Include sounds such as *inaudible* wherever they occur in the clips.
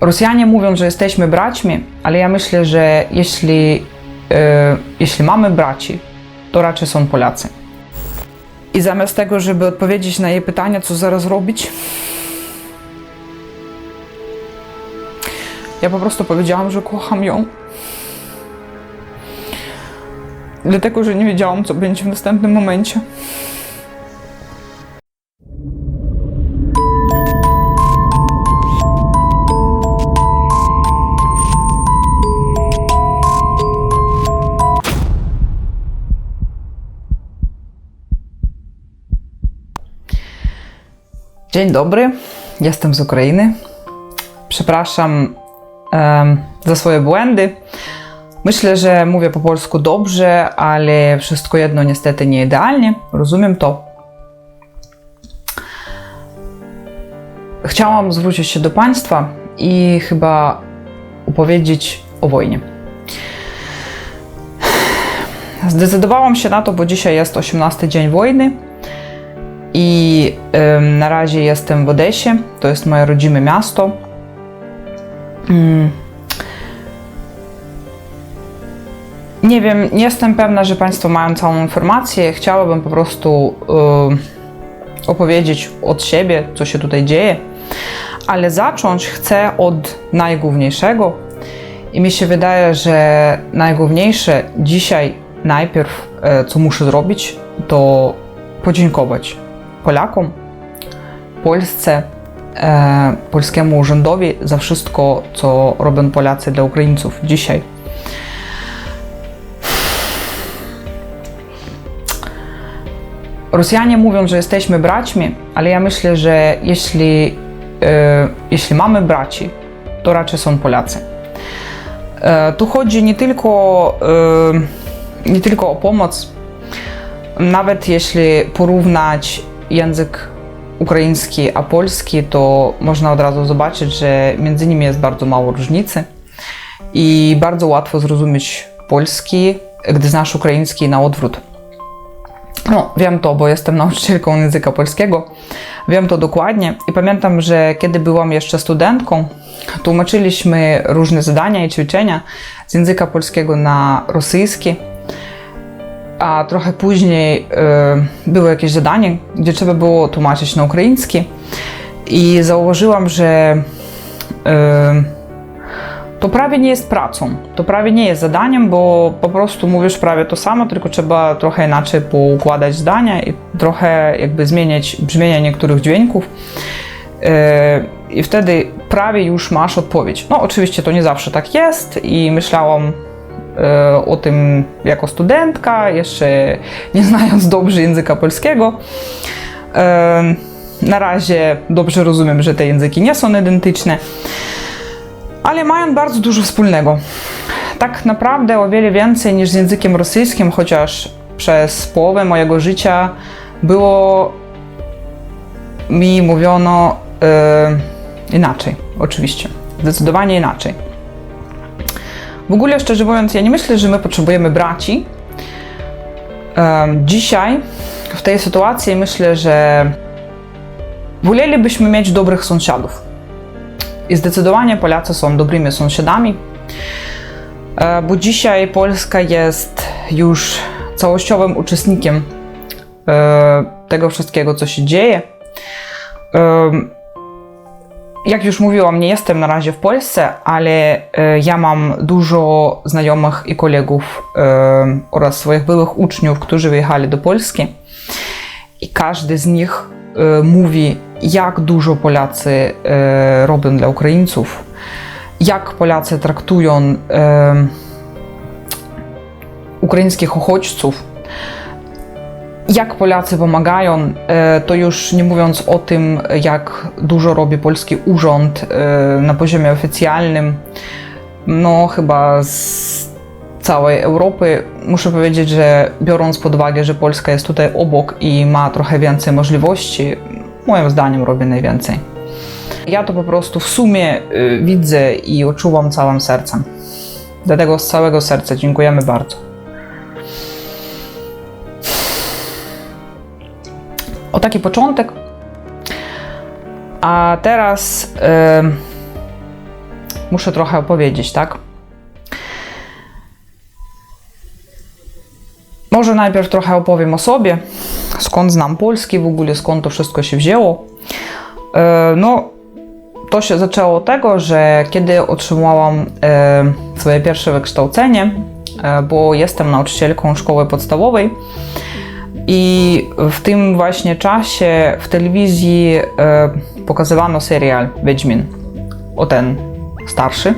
Rosjanie mówią, że jesteśmy braćmi, ale ja myślę, że jeśli, e, jeśli mamy braci, to raczej są Polacy. I zamiast tego, żeby odpowiedzieć na jej pytanie, co zaraz robić, ja po prostu powiedziałam, że kocham ją. Dlatego, że nie wiedziałam, co będzie w następnym momencie. Dzień dobry, jestem z Ukrainy. Przepraszam za swoje błędy. Myślę, że mówię po polsku dobrze, ale wszystko jedno niestety nie idealnie. Rozumiem to. Chciałam zwrócić się do Państwa i chyba opowiedzieć o wojnie. Zdecydowałam się na to, bo dzisiaj jest 18 dzień wojny i na razie jestem w Odesie, to jest moje rodzime miasto. Mm. Nie wiem, nie jestem pewna, że Państwo mają całą informację. Chciałabym po prostu em, opowiedzieć od siebie, co się tutaj dzieje, ale zacząć chcę od najgłówniejszego. I mi się wydaje, że najgłówniejsze dzisiaj, najpierw, e, co muszę zrobić, to podziękować Polakom, Polsce, e, polskiemu urzędowi za wszystko, co robią Polacy dla Ukraińców dzisiaj. Rosjanie mówią, że jesteśmy braćmi, ale ja myślę, że jeśli, e, jeśli mamy braci, to raczej są Polacy. E, tu chodzi nie tylko, e, nie tylko o pomoc, nawet jeśli porównać język ukraiński a polski, to można od razu zobaczyć, że między nimi jest bardzo mało różnicy i bardzo łatwo zrozumieć polski, gdy znasz ukraiński na odwrót. No, wiem to, bo jestem *laughs* nauczycielką języka polskiego. Wiem to dokładnie i pamiętam, że kiedy byłam jeszcze studentką, tłumaczyliśmy różne zadania i ćwiczenia z języka polskiego na rosyjski. A trochę później e, było jakieś zadanie, gdzie trzeba było tłumaczyć na ukraiński. I zauważyłam, że e, to prawie nie jest pracą, to prawie nie jest zadaniem, bo po prostu mówisz prawie to samo, tylko trzeba trochę inaczej poukładać zdania i trochę jakby zmieniać brzmienie niektórych dźwięków. E, I wtedy prawie już masz odpowiedź. No, oczywiście to nie zawsze tak jest, i myślałam o tym jako studentka, jeszcze nie *laughs* znając dobrze języka polskiego. E, Na razie dobrze rozumiem, że te języki nie są identyczne ale mają bardzo dużo wspólnego. Tak naprawdę o wiele więcej niż z językiem rosyjskim, chociaż przez połowę mojego życia było mi mówiono e, inaczej, oczywiście, zdecydowanie inaczej. W ogóle, szczerze mówiąc, ja nie myślę, że my potrzebujemy braci. Dzisiaj, w tej sytuacji, myślę, że wolelibyśmy mieć dobrych sąsiadów. I zdecydowanie Polacy są dobrymi sąsiadami, e, bo dzisiaj Polska jest już całościowym uczestnikiem e, tego wszystkiego, co się dzieje. E, Jak już mówiłam, nie jestem na razie w Polsce, ale ja mam dużo znajomych i kolegów oraz swoich byłych uczniów, którzy wyjechali do Polski. I każdy z nich mówi, jak dużo Polacy e, robią dla Ukraińców, jak Polacy traktują e, ukraińskich uchodźców, jak Polacy pomagają, e, to już nie mówiąc o tym, jak dużo robi polski urząd e, na poziomie oficjalnym, no chyba z całej Europy. Muszę powiedzieć, że biorąc pod uwagę, że Polska jest tutaj obok i ma trochę więcej możliwości, moim zdaniem robię najwięcej. Ja to po prostu w sumie y, widzę i odczuwam całym sercem. Dlatego z całego serca dziękujemy bardzo. O taki początek. A teraz muszę trochę opowiedzieć, tak? Może najpierw trochę opowiem o sobie, skąd znam polski w ogóle, skąd to wszystko się wzięło. No, to się zaczęło od tego, że kiedy otrzymałam swoje pierwsze wykształcenie, e, bo jestem nauczycielką szkoły podstawowej i w tym właśnie czasie w telewizji e, pokazywano serial Wiedźmin, o ten starszy.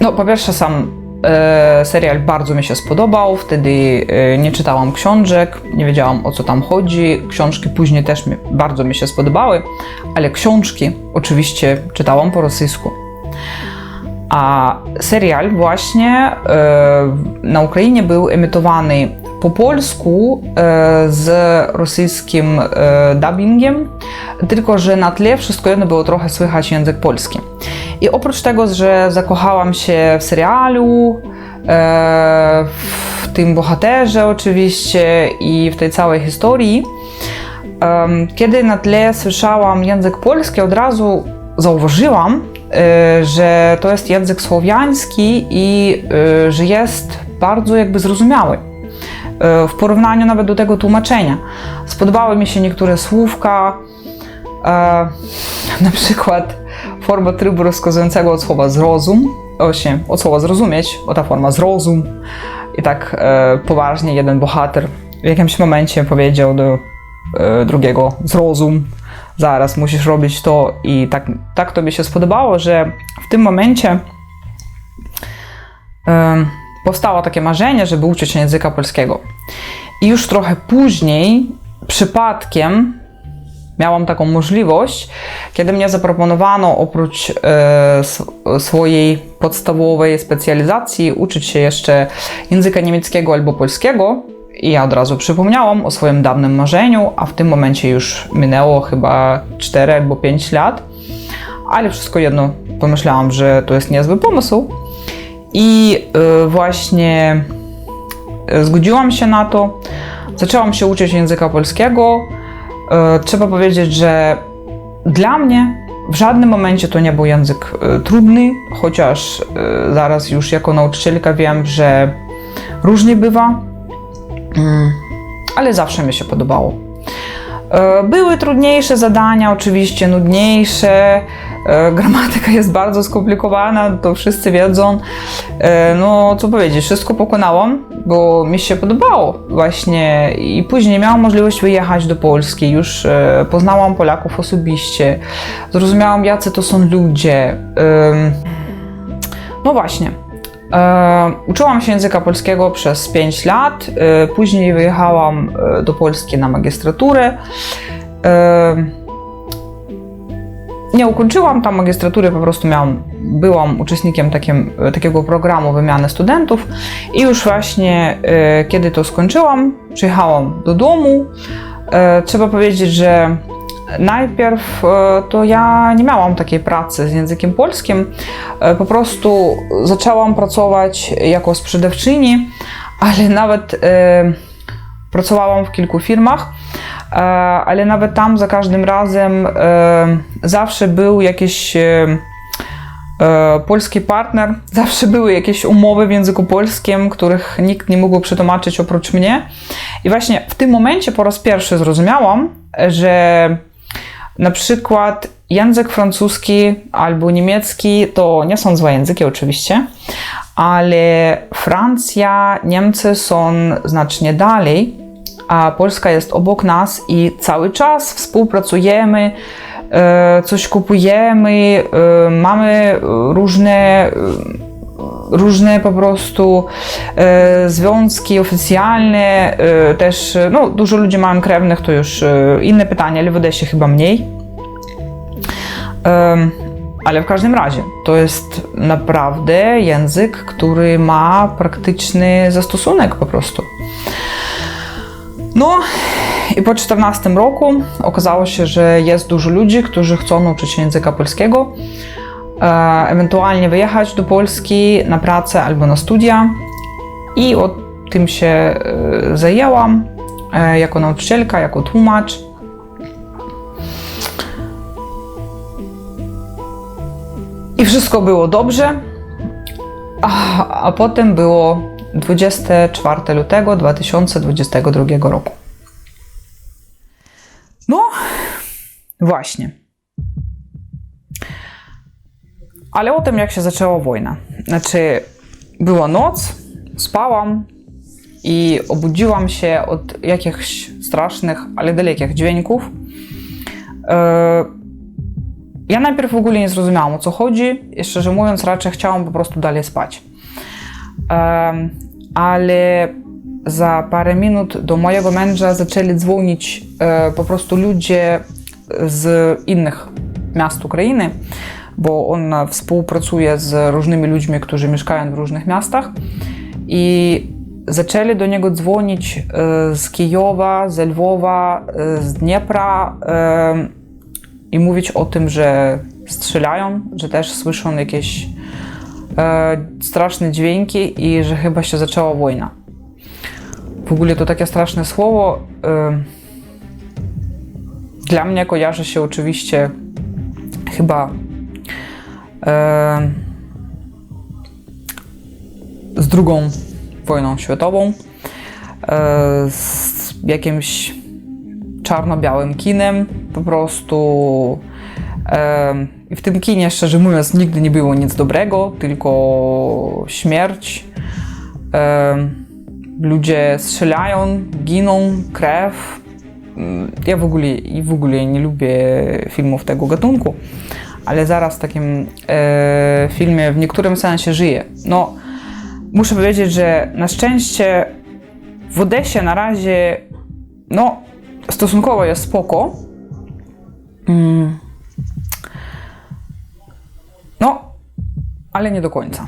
No, po pierwsze sam e, serial bardzo mi się spodobał, wtedy e, nie czytałam książek, nie wiedziałam o co tam chodzi. Książki później też mi, bardzo mi się spodobały, ale książki oczywiście czytałam po rosyjsku. A serial właśnie e, na Ukrainie był emitowany po polsku e, z rosyjskim e, dubbingiem, tylko że na tle wszystko jedno było trochę słychać język polski. I oprócz tego, że zakochałam się w serialu, w tym bohaterze oczywiście i w tej całej historii, kiedy na tle słyszałam język polski, od razu zauważyłam, że to jest język słowiański i e, że jest bardzo jakby zrozumiały e, w porównaniu nawet do tego tłumaczenia. Spodobały mi się niektóre słówka, *laughs* na przykład forma trybu rozkazującego od słowa zrozum, właśnie od słowa zrozumieć, o ta forma zrozum. I tak poważnie jeden bohater w jakimś momencie powiedział do drugiego zrozum, zaraz musisz robić to i tak, tak to mi się spodobało, że w tym momencie em, powstało takie marzenie, żeby uczyć się języka polskiego. I już trochę później, przypadkiem, miałam taką możliwość, kiedy mnie zaproponowano oprócz e, sw- swojej podstawowej specjalizacji uczyć się jeszcze języka niemieckiego albo polskiego. I ja od razu przypomniałam o swoim dawnym marzeniu, a w tym momencie już minęło chyba 4 albo 5 lat, ale wszystko jedno pomyślałam, że to jest niezły pomysł. I e, właśnie e, zgodziłam się na to. Zaczęłam się uczyć języka polskiego. E, Trzeba powiedzieć, że dla mnie w żadnym momencie to nie był język trudny, chociaż zaraz już jako nauczycielka wiem, że różnie bywa, ale zawsze mi się podobało. E, Były trudniejsze zadania, oczywiście nudniejsze. E, Gramatyka jest bardzo skomplikowana, to wszyscy wiedzą. E, No, co powiedzieć, wszystko pokonałam, bo mi się podobało właśnie. I później miałam możliwość wyjechać do Polski. Już poznałam Polaków osobiście. Zrozumiałam, jacy to są ludzie. No właśnie. E, uczyłam się języka polskiego przez 5 lat. E, później wyjechałam e, do Polski na magistraturę. Nie ukończyłam tam magistratury, po prostu miałam, byłam uczestnikiem takim, takiego programu wymiany studentów i już właśnie kiedy to skończyłam, przyjechałam do domu. Trzeba powiedzieć, że najpierw e, to ja nie miałam takiej pracy z językiem polskim. E, Po prostu zaczęłam pracować jako sprzedawczyni, ale nawet e, pracowałam w kilku firmach, ale nawet tam za każdym razem zawsze był jakiś polski partner, *laughs* zawsze były jakieś umowy w języku polskim, których nikt nie mógł przetłumaczyć oprócz mnie. I właśnie w tym momencie po raz pierwszy zrozumiałam, że na przykład język francuski albo niemiecki to nie są złe języki oczywiście, ale Francja, Niemcy są znacznie dalej, a Polska jest obok nas i cały czas współpracujemy, e, coś kupujemy, e, mamy różne różne po prostu e, związki oficjalne, e, też e, no, dużo ludzi mają krewnych, to już e, inne pytanie, ale w chyba mniej. Em, ale w każdym razie to jest naprawdę język, który ma praktyczny zastosunek po prostu. No i po 14 roku okazało się, że jest dużo ludzi, którzy chcą nauczyć się języka polskiego, e, ewentualnie wyjechać do Polski na pracę albo na studia. I o tym się e, zajęłam e, jako nauczycielka, jako tłumacz. I wszystko było dobrze. A, a potem było 24 lutego 2022 roku. No, właśnie. Ale o tym, jak się zaczęła wojna. Znaczy, była noc, spałam i obudziłam się od jakichś strasznych, ale dalekich dźwięków. E, Ja najpierw w ogóle nie zrozumiałam o co chodzi i szczerze mówiąc raczej chciałam po prostu dalej spać. Em, Ale za parę minut do mojego męża zaczęli dzwonić e, po prostu ludzie z innych miast Ukrainy, bo on współpracuje z różnymi ludźmi, którzy mieszkają w różnych miastach. I zaczęli do niego dzwonić e, z Kijowa, z Lwowa, e, z Dniepra e, i mówić o tym, że strzelają, że też słyszą jakieś straszne dźwięki i że chyba się zaczęła wojna. W ogóle to takie straszne słowo. Dla mnie kojarzy się oczywiście chyba z drugą wojną światową, e, z jakimś czarno-białym kinem, po prostu. E, I w tym kinie, szczerze mówiąc, nigdy nie było nic dobrego, tylko śmierć. E, ludzie strzelają, giną, krew. Mm, Ja w ogóle, w ogóle nie lubię filmów tego gatunku, ale zaraz w takim e, filmie w niektórym sensie żyję. No, muszę powiedzieć, że na szczęście w Odesie na razie, no, stosunkowo jest spoko. Mm. No, ale nie do końca.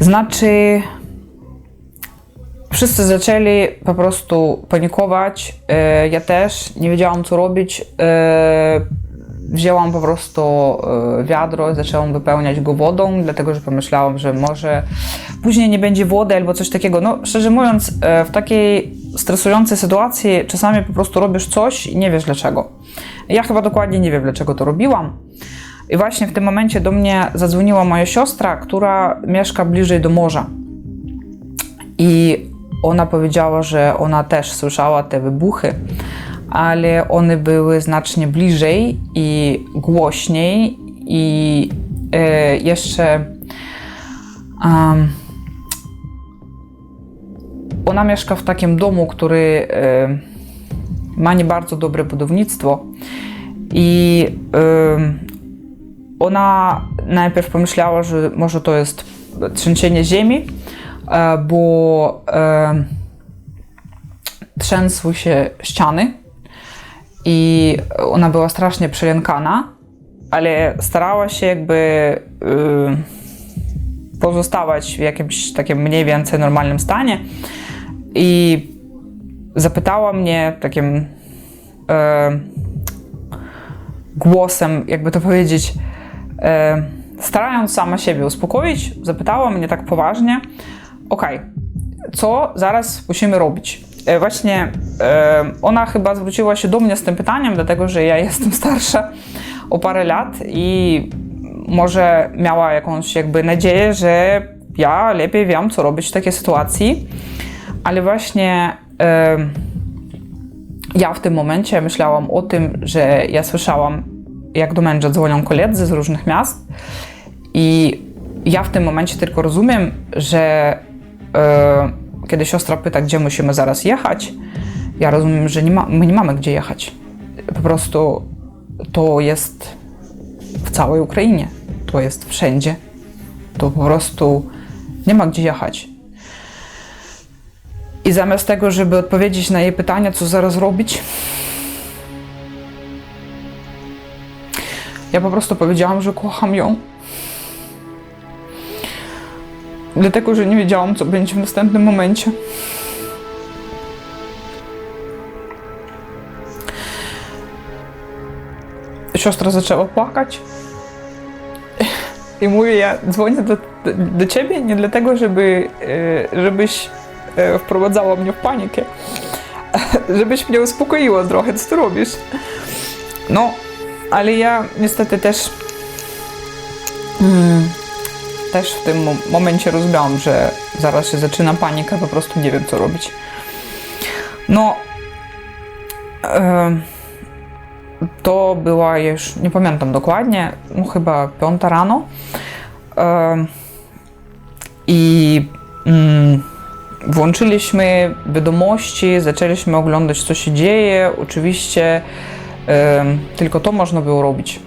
Znaczy, wszyscy zaczęli po prostu panikować. E, Ja też nie wiedziałam, co robić. E, Wzięłam po prostu e, wiadro i zaczęłam wypełniać go wodą, dlatego że pomyślałam, że może później nie będzie wody albo coś takiego. No, szczerze mówiąc, w takiej stresującej sytuacji czasami po prostu robisz coś i nie wiesz dlaczego. Ja chyba dokładnie nie wiem, dlaczego to robiłam. I właśnie w tym momencie do mnie zadzwoniła moja siostra, która mieszka bliżej do morza. I ona powiedziała, że ona też słyszała te wybuchy, ale one były znacznie bliżej i głośniej i e, jeszcze em, ona mieszka w takim domu, który e, ma nie bardzo dobre budownictwo i em, ona najpierw pomyślała, że może to jest trzęsienie ziemi, e, bo e, trzęsły się ściany i ona była strasznie przelękana, ale starała się jakby pozostawać w jakimś takim mniej więcej normalnym stanie. I zapytała mnie takim głosem, jakby to powiedzieć, starając sama siebie uspokoić, zapytała mnie tak poważnie: Okej, co zaraz musimy robić? E, Właśnie e, ona chyba zwróciła się do mnie z tym pytaniem, dlatego że ja *laughs* jestem starsza o parę lat i może miała jakąś jakby nadzieję, że ja lepiej wiem, co robić w takiej sytuacji, ale właśnie. E, ja w tym momencie myślałam o tym, że ja słyszałam, jak do męża dzwonią koledzy z różnych miast i ja w tym momencie tylko rozumiem, że kiedy siostra pyta, gdzie musimy zaraz jechać, ja rozumiem, że nie ma, my nie mamy gdzie jechać. Po prostu to jest w całej Ukrainie, to jest wszędzie. To po prostu nie ma gdzie jechać. I zamiast tego, żeby odpowiedzieć na jej pytania, co zaraz robić, ja po prostu powiedziałam, że kocham ją. Dlatego, że nie wiedziałam, co będzie w następnym momencie. Siostra zaczęła płakać. I mówię, ja dzwonię do, do, ciebie nie dlatego, żeby, e, żebyś e, wprowadzała mnie w panikę, żebyś mnie uspokoiła trochę, co ty robisz. No, ale ja niestety też mm, też w tym mo- momencie rozumiałam, że zaraz się zaczyna panika, po prostu nie wiem co robić. No, to była już, nie pamiętam dokładnie, no chyba piąta rano. I mm, włączyliśmy wiadomości, zaczęliśmy oglądać, co się dzieje. Oczywiście tylko to można było robić.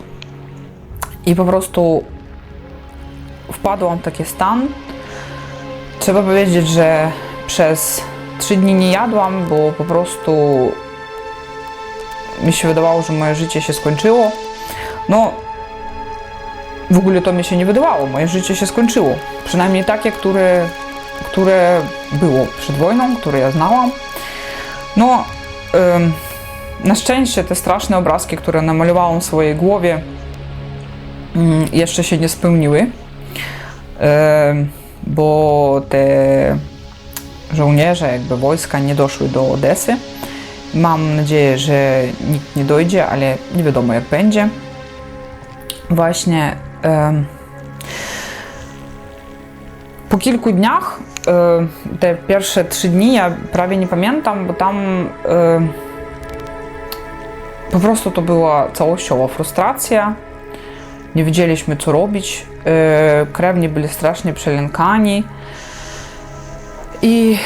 I po prostu wpadłam w taki stan. Trzeba powiedzieć, że przez trzy dni nie jadłam, bo po prostu mi się wydawało, że moje życie się skończyło. No, w ogóle to mi się nie wydawało. Moje życie się skończyło. Przynajmniej takie, które, które było przed wojną, które ja znałam. No, em, na szczęście te straszne obrazki, które namalowałam w swojej głowie, mm, jeszcze się nie spełniły. Bo te żołnierze, jakby wojska nie doszły do Odesy. Mam nadzieję, że nikt nie dojdzie, ale nie wiadomo jak będzie. Właśnie po kilku dniach, te pierwsze trzy dni, ja prawie nie pamiętam, bo tam po prostu to była całościowa frustracja. Nie wiedzieliśmy co robić. E, krewni byli strasznie przelękani. I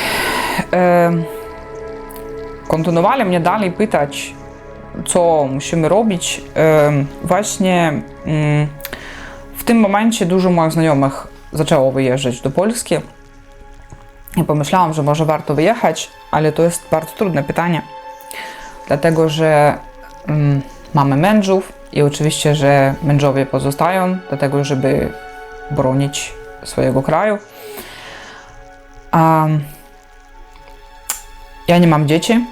e, kontynuowali mnie dalej pytać, co musimy robić. E, właśnie mm, w tym momencie dużo moich znajomych zaczęło wyjeżdżać do Polski. I pomyślałam, że może warto wyjechać, ale to jest bardzo trudne pytanie, dlatego że mm, mamy mężów i oczywiście, że mężowie pozostają do tego, żeby bronić swojego kraju. A ja nie mam dzieci,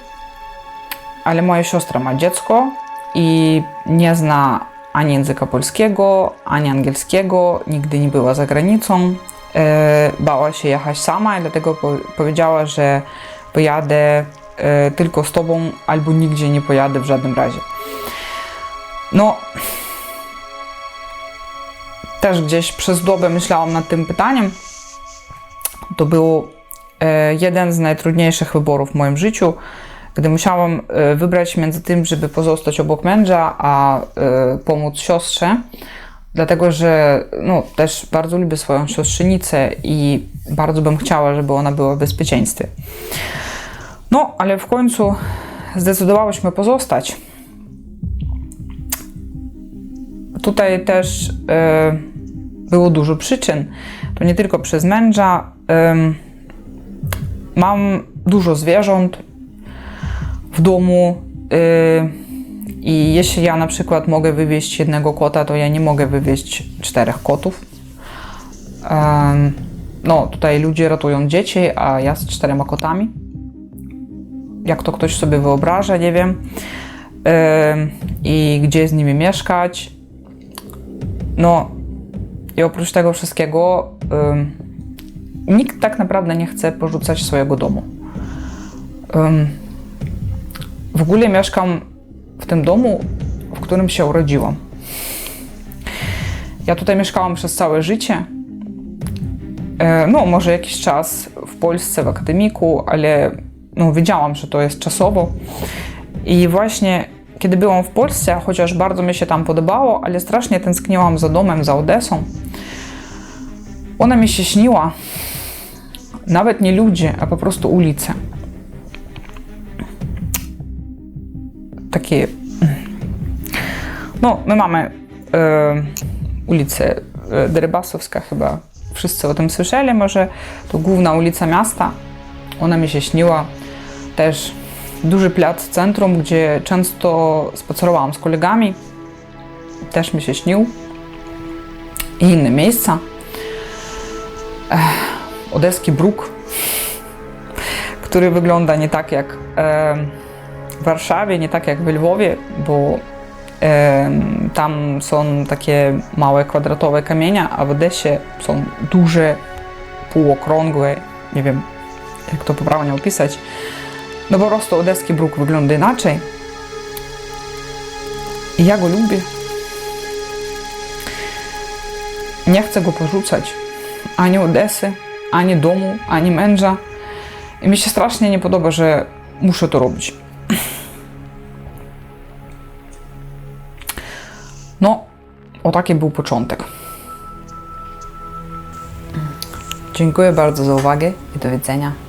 ale moja siostra ma dziecko i nie zna ani języka polskiego, ani angielskiego, nigdy nie była za granicą. E, bała się jechać sama i dlatego po, powiedziała, że pojadę e, tylko z tobą albo nigdzie nie pojadę w żadnym razie. No, też gdzieś przez dobę myślałam nad tym pytaniem. To był e, jeden z najtrudniejszych wyborów w moim życiu, gdy musiałam e, wybrać między tym, żeby pozostać obok męża, a e, pomóc siostrze, dlatego że no, też bardzo lubię swoją siostrzenicę i bardzo bym chciała, żeby ona była w bezpieczeństwie. No, ale w końcu zdecydowałyśmy pozostać. Tutaj też e, było dużo przyczyn. To nie tylko przez męża. Mam dużo zwierząt w domu y, i jeśli ja na przykład mogę wywieźć jednego kota, to ja nie mogę wywieźć czterech kotów. No, tutaj ludzie ratują dzieci, a ja z czterema kotami. Jak to ktoś sobie wyobraża, nie wiem. Em, I gdzie z nimi mieszkać. No, i oprócz tego wszystkiego, nikt tak naprawdę nie chce porzucać swojego domu. W ogóle mieszkam w tym domu, w którym się urodziłam. Ja tutaj mieszkałam przez całe życie. E, no, może jakiś czas w Polsce, w akademiku, ale no, wiedziałam, że to jest czasowo. I właśnie kiedy byłam w Polsce, chociaż bardzo mi się tam podobało, ale strasznie tęskniłam za domem, za Odesą. Ona mi się śniła. Nawet nie ludzie, a po prostu ulice. Takie. No, my mamy e, ulicę e, Derybasowska, chyba wszyscy o tym słyszeli. Może to główna ulica miasta. Ona mi się śniła. Też duży plac centrum, gdzie często spacerowałam z kolegami. Też mi się śnił. I inne miejsca. Ech, Odeski Bruk, który wygląda nie tak jak w Warszawie, nie tak jak w Lwowie, bo tam są takie małe kwadratowe kamienia, a w Odesie są duże, półokrągłe, nie wiem jak to poprawnie opisać, no po prostu odeski bruk wygląda inaczej. I ja go lubię. Nie chcę go porzucać. Ani Odesy, ani domu, ani męża. I mi się strasznie nie podoba, że muszę to robić. No, o taki był początek. Dziękuję bardzo za uwagę i do widzenia.